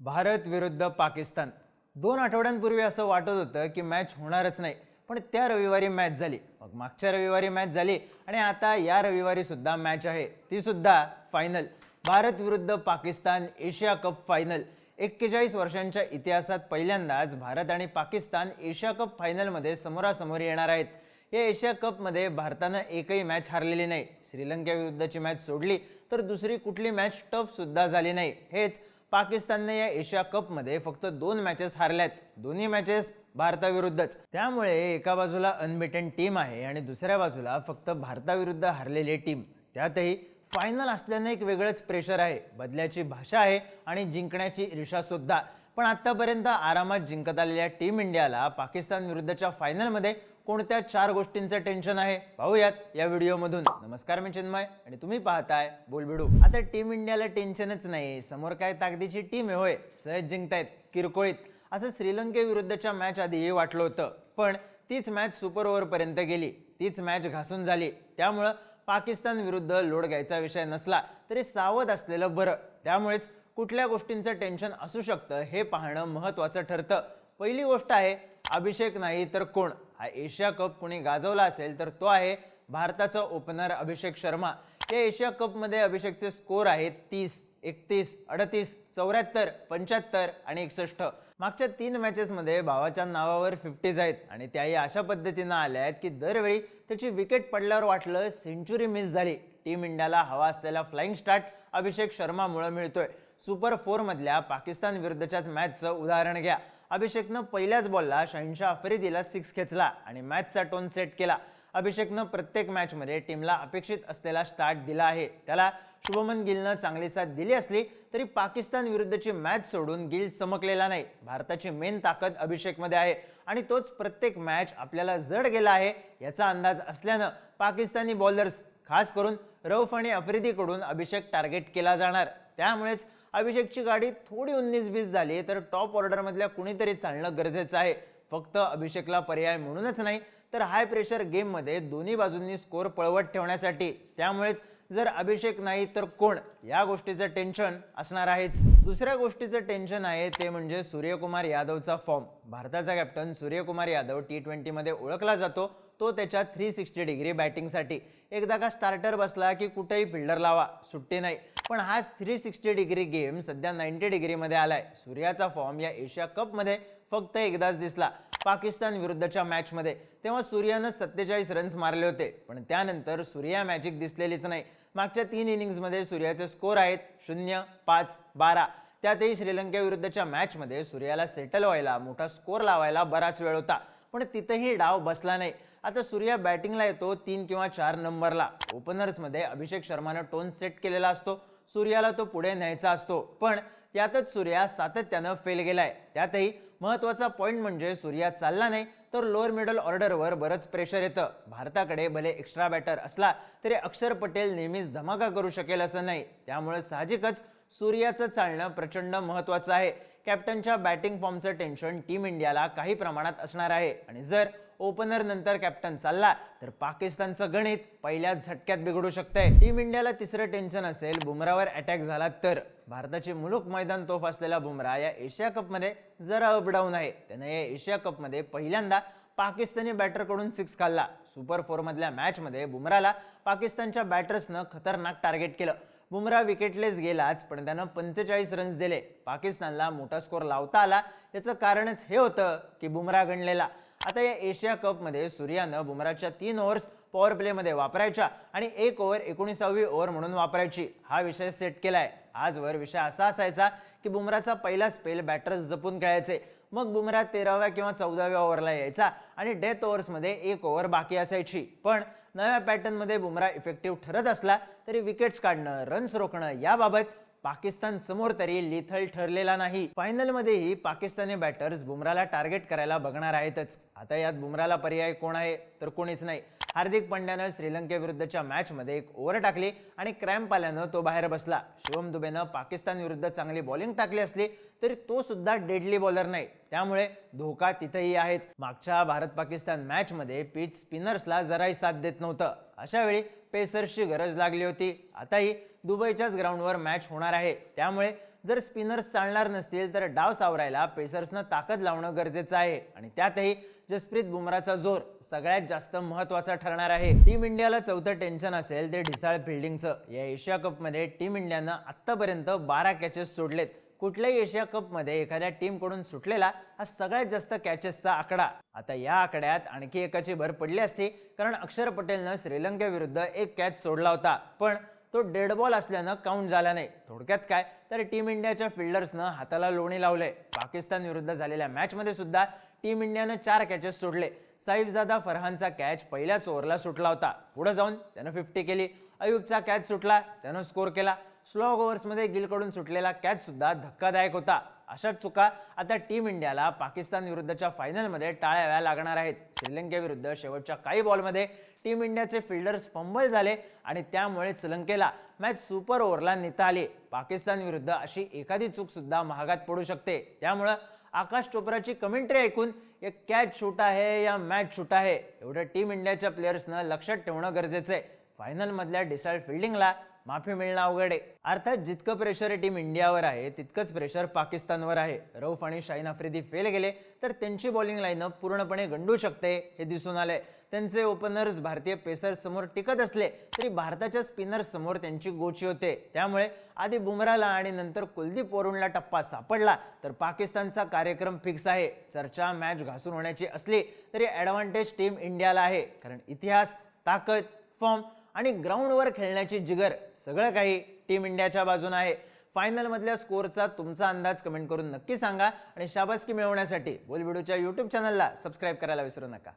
भारत विरुद्ध पाकिस्तान. दोन आठवड्यांपूर्वी असं वाटत होतं की मॅच होणारच नाही पण त्या रविवारी मॅच झाली. मग मागच्या रविवारी मॅच झाली आणि आता या रविवारी सुद्धा मॅच आहे. ती सुद्धा फायनल भारत विरुद्ध पाकिस्तान एशिया कप फायनल एक्केचाळीस वर्षांच्या इतिहासात पहिल्यांदाच भारत आणि पाकिस्तान एशिया कप फायनलमध्ये समोरासमोर येणार आहेत. या एशिया कपमध्ये भारतानं एकही मॅच हारलेली नाही. श्रीलंकेविरुद्धची मॅच सोडली तर दुसरी कुठली मॅच टफ सुद्धा झाली नाही. हेच पाकिस्तानने या एशिया कपमध्ये फक्त दोन मॅचेस हारल्यात. दोन्ही मॅचेस भारताविरुद्धच. त्यामुळे एका बाजूला अनबिटन टीम आहे आणि दुसऱ्या बाजूला फक्त भारताविरुद्ध हारलेली टीम त्यातही फायनल असल्यानं एक वेगळंच प्रेशर आहे. बदल्याची भाषा आहे आणि जिंकण्याची ईर्षा सुद्धा पण आतापर्यंत आरामात जिंकत आलेल्या टीम इंडियाला पाकिस्तान विरुद्धच्या फायनलमध्ये कोणत्या चार गोष्टींचं टेन्शन आहे पाहूयात या व्हिडिओमधून. नमस्कार मी चिन्मय आणि तुम्ही पाहताय बोलबिडू. आता टीम इंडियाला टेन्शनच नाही. समोर काय ताकदीची टीम आहे होय सहज जिंकतायत किरकोळीत. असं श्रीलंकेविरुद्धच्या मॅच आधीही वाटलं होतं. पण तीच मॅच सुपर ओव्हरपर्यंत गेली. तीच मॅच घासून झाली. त्यामुळं पाकिस्तान विरुद्ध लोड घ्यायचा विषय नसला तरी सावध असलेलं बरं. त्यामुळेच कुठल्या गोष्टींचं टेन्शन असू शकतं हे पाहणं महत्त्वाचं ठरतं. पहिली गोष्ट आहे अभिषेक नाही तर कोण? हा एशिया कप कुणी गाजवला असेल तर तो आहे भारताचा ओपनर अभिषेक शर्मा. या एशिया कपमध्ये अभिषेकचे स्कोर आहेत तीस एकतीस अडतीस चौऱ्याहत्तर पंच्याहत्तर आणि एकसष्ट. मागच्या तीन मॅचेसमध्ये भावाच्या नावावर फिफ्टीज आहेत आणि त्याही अशा पद्धतीनं आल्या आहेत की दरवेळी त्याची विकेट पडल्यावर वाटलं सेंचुरी मिस झाली. टीम इंडियाला हवा असलेला फ्लाइंग स्टार्ट अभिषेक शर्मामुळे मिळतोय. सुपर फोरमधल्या पाकिस्तान विरुद्धच्याच मॅचचं उदाहरण घ्या. अभिषेकनं पहिल्याच बॉलला शहानशाह अफरीदीला सिक्स खेचला आणि मॅचचा टोन सेट केला. अभिषेकनं प्रत्येक मॅचमध्ये टीमला अपेक्षित असलेला स्टार्ट दिला आहे. त्याला शुभमन गिलनं चांगली साथ दिली असली तरी पाकिस्तान विरुद्धची मॅच सोडून गिल चमकलेला नाही. भारताची मेन ताकद अभिषेकमध्ये आहे आणि तोच प्रत्येक मॅच आपल्याला जड गेला आहे याचा अंदाज असल्यानं पाकिस्तानी बॉलर्स खास करून रौफ आणि आफ्रिदीकडून अभिषेक टार्गेट केला जाणार. त्यामुळेच अभिषेकची गाडी थोडी उन्नीस बीस झाली तर टॉप ऑर्डरमधल्या कुणीतरी चालणं गरजेचं आहे. फक्त अभिषेकला पर्याय म्हणूनच नाही तर हाय प्रेशर गेममध्ये दोन्ही बाजूंनी स्कोर पळवत ठेवण्यासाठी. त्यामुळेच जर अभिषेक नाही तर कोण? या गोष्टीचं टेन्शन असणार आहेच. दुसऱ्या गोष्टीचं टेन्शन आहे ते म्हणजे सूर्यकुमार यादवचा फॉर्म भारताचा कॅप्टन सूर्यकुमार यादव टी ट्वेंटीमध्ये ओळखला जातो. तो त्याच्या थ्री सिक्स्टी डिग्री बॅटिंगसाठी एकदा का स्टार्टर बसला की कुठेही फिल्डर लावा सुट्टी नाही. पण हाच थ्री सिक्स्टी डिग्री गेम सध्या नाईन्टी डिग्रीमध्ये आलाय. सूर्याचा फॉर्म या एशिया कपमध्ये फक्त एकदाच दिसला. पाकिस्तान विरुद्धच्या मॅचमध्ये तेव्हा सूर्यानं सत्तेचाळीस रन्स मारले होते. पण त्यानंतर सूर्या मॅजिक दिसलेलीच नाही. मागच्या तीन इनिंग्समध्ये सूर्याचे स्कोर आहेत शून्य पाच बारा. त्यातही श्रीलंकेविरुद्धच्या मॅचमध्ये सूर्याला सेटल व्हायला मोठा स्कोर लावायला बराच वेळ होता. पण तिथंही डाव बसला नाही. आता सूर्या बॅटिंगला येतो तीन किंवा चार नंबरला ओपनर्समध्ये अभिषेक शर्मानं टोन सेट केलेला असतो. सूर्याला तो पुढे न्यायचा असतो. पण त्यातच सूर्या सातत्यानं फेल गेलाय. त्यातही महत्त्वाचा पॉईंट म्हणजे सूर्या चालला नाही तर लोअर मिडल ऑर्डरवर बरंच प्रेशर येतं. भारताकडे भले एक्स्ट्रा बॅटर असला तरी अक्षर पटेल नेहमीच धमाका करू शकेल असं नाही. त्यामुळे साहजिकच सूर्याचं चालणं प्रचंड महत्वाचं आहे. कॅप्टनच्या बॅटिंग फॉर्मचं टेन्शन टीम इंडियाला काही प्रमाणात असणार आहे. आणि जर ओपनर नंतर कॅप्टन चालला. तर पाकिस्तानचं गणित पहिल्याच झटक्यात बिघडू शकतंय. टीम इंडियाला तिसरं टेन्शन असेल बुमरावर अटॅक झाला तर. भारताची मुलूक मैदान तोफ असलेला बुमरा या एशिया कपमध्ये जरा अपडाऊन आहे. त्यानं या एशिया कपमध्ये पहिल्यांदा पाकिस्तानी बॅटरकडून सिक्स खाल्ला. सुपर फोरमधल्या मॅचमध्ये बुमराला पाकिस्तानच्या बॅटर्सनं खतरनाक टार्गेट केलं. बुमरा विकेटलेस गेलाच पण त्यानं पंचेचाळीस रन्स दिले. पाकिस्तानला मोठा स्कोर लावता आला. याचं कारणच हे होतं की बुमरा गणलेला. आता या एशिया कपमध्ये सूर्यानं बुमराच्या तीन ओव्हर्स पॉवर प्लेमध्ये वापरायच्या आणि एक ओव्हर एकोणीसावी ओव्हर म्हणून वापरायची. हा विषय सेट केलाय. आजवर विषय असा असायचा की बुमराचा पहिला स्पेल बॅटर्स जपून खेळायचे. मग बुमरा तेराव्या किंवा चौदाव्या ओव्हरला यायचा आणि डेथ ओव्हर्समध्ये एक ओव्हर बाकी असायची. पण नव्या पॅटर्नमध्ये बुमरा इफेक्टिव्ह ठरत असला तरी विकेट्स काढणं रन्स रोखणं याबाबत पाकिस्तान समोर तरी लिथल ठरलेला नाही. फायनलमध्येही पाकिस्तानी बॅटर्स बुमराला टार्गेट करायला बघणार आहेतच. आता यात बुमराला पर्याय कोण आहे? तर कोणीच नाही. हार्दिक पंड्यानं श्रीलंकेविरुद्धच्या मॅचमध्ये एक ओव्हर टाकली आणि क्रॅम्प आल्यानं तो बाहेर बसला. शिवम दुबेनं पाकिस्तान विरुद्ध चांगली बॉलिंग टाकली असली तरी तो सुद्धा डेडली बॉलर नाही. त्यामुळे धोका तिथेही आहेच. मागच्या भारत पाकिस्तान मॅचमध्ये पिच स्पिनर्सला जराही साथ देत नव्हतं. अशा वेळी पेसर्सची गरज लागली होती. आताही दुबईच्याच ग्राउंडवर मॅच होणार आहे. त्यामुळे जर स्पिनर्स चालणार नसतील तर डाव सावरायला पेसर्सनं ताकद लावणं गरजेचं आहे. आणि त्यातही जसप्रीत बुमराचा जोर सगळ्यात जास्त महत्त्वाचा ठरणार आहे. टीम इंडियाला चौथं टेन्शन असेल ते ढिसाळ फिल्डिंगचं या एशिया कपमध्ये टीम इंडियानं आत्तापर्यंत बारा कॅचेस सोडलेत. कुठल्याही एशिया कपमध्ये एखाद्या टीमकडून सुटलेला हा सगळ्यात जास्त कॅचेसचा आकडा. आता या आकड्यात आणखी एकाची भर पडली असती कारण अक्षर पटेलनं श्रीलंकेविरुद्ध एक कॅच सोडला होता. पण तो डेड बॉल असल्यानं काउंट झाला नाही. थोडक्यात काय? तर टीम इंडियाच्या फिल्डर्सनं हाताला लोणी लावलंय पाकिस्तान विरुद्ध झालेल्या मॅचमध्ये सुद्धा टीम इंडियानं चार कॅचेस सोडले. साईफजादा फरहानचा कॅच पहिल्याच ओव्हरला सुटला होता. पुढे जाऊन त्यानं फिफ्टी केली. अयुबचा कॅच सुटला. त्यानं स्कोर केला. स्लो ओव्हर्समध्ये गिलकडून सुटलेला कॅच सुद्धा धक्कादायक होता. अशा चुका आता टीम इंडियाला पाकिस्तान विरुद्धच्या फायनलमध्ये टाळाव्या लागणार आहेत. श्रीलंकेविरुद्ध शेवटच्या काही बॉलमध्ये टीम इंडियाचे फिल्डर्स फंबल झाले आणि त्यामुळे श्रीलंकेला मॅच सुपर ओव्हरला नेता आली पाकिस्तान विरुद्ध अशी एखादी चूक सुद्धा महागात पडू शकते. त्यामुळं आकाश चोप्राची कमेंट्री ऐकून एक कॅच शूट आहे या मॅच शूट आहे. एवढं टीम इंडियाच्या प्लेयर्सनं लक्षात ठेवणं गरजेचं आहे. फायनलमधल्या डिसाईड फिल्डिंगला माफी मिळणं अवघड आहे. अर्थात जितकं प्रेशर टीम इंडियावर आहे तितकंच प्रेशर पाकिस्तानवर आहे. रौफ आणि शाहीन आफ्रिदी फेल गेले तर त्यांची बॉलिंग लाईन पूर्णपणे गंडू शकते हे दिसून आलंय. त्यांचे ओपनर्स भारतीय पेसर्स समोर टिकत असले तरी भारताच्या स्पिनर्स समोर त्यांची गोची होते. त्यामुळे आधी बुमराला आणि नंतर कुलदीप वरुणला टप्पा सापडला तर पाकिस्तानचा कार्यक्रम फिक्स आहे. चर्चा मॅच घासून होण्याची असली तरी ॲडव्हान्टेज टीम इंडियाला आहे. कारण इतिहास ताकद फॉर्म आणि ग्राउंडवर खेळण्याची जिगर सगळं काही टीम इंडियाच्या बाजून आहे. फायनलमधल्या स्कोअरचा तुमचा अंदाज कमेंट करून नक्की सांगा आणि शाबासकी मिळवण्यासाठी बोलबिडूच्या यूट्यूब चॅनलला सबस्क्राईब करायला विसरू नका.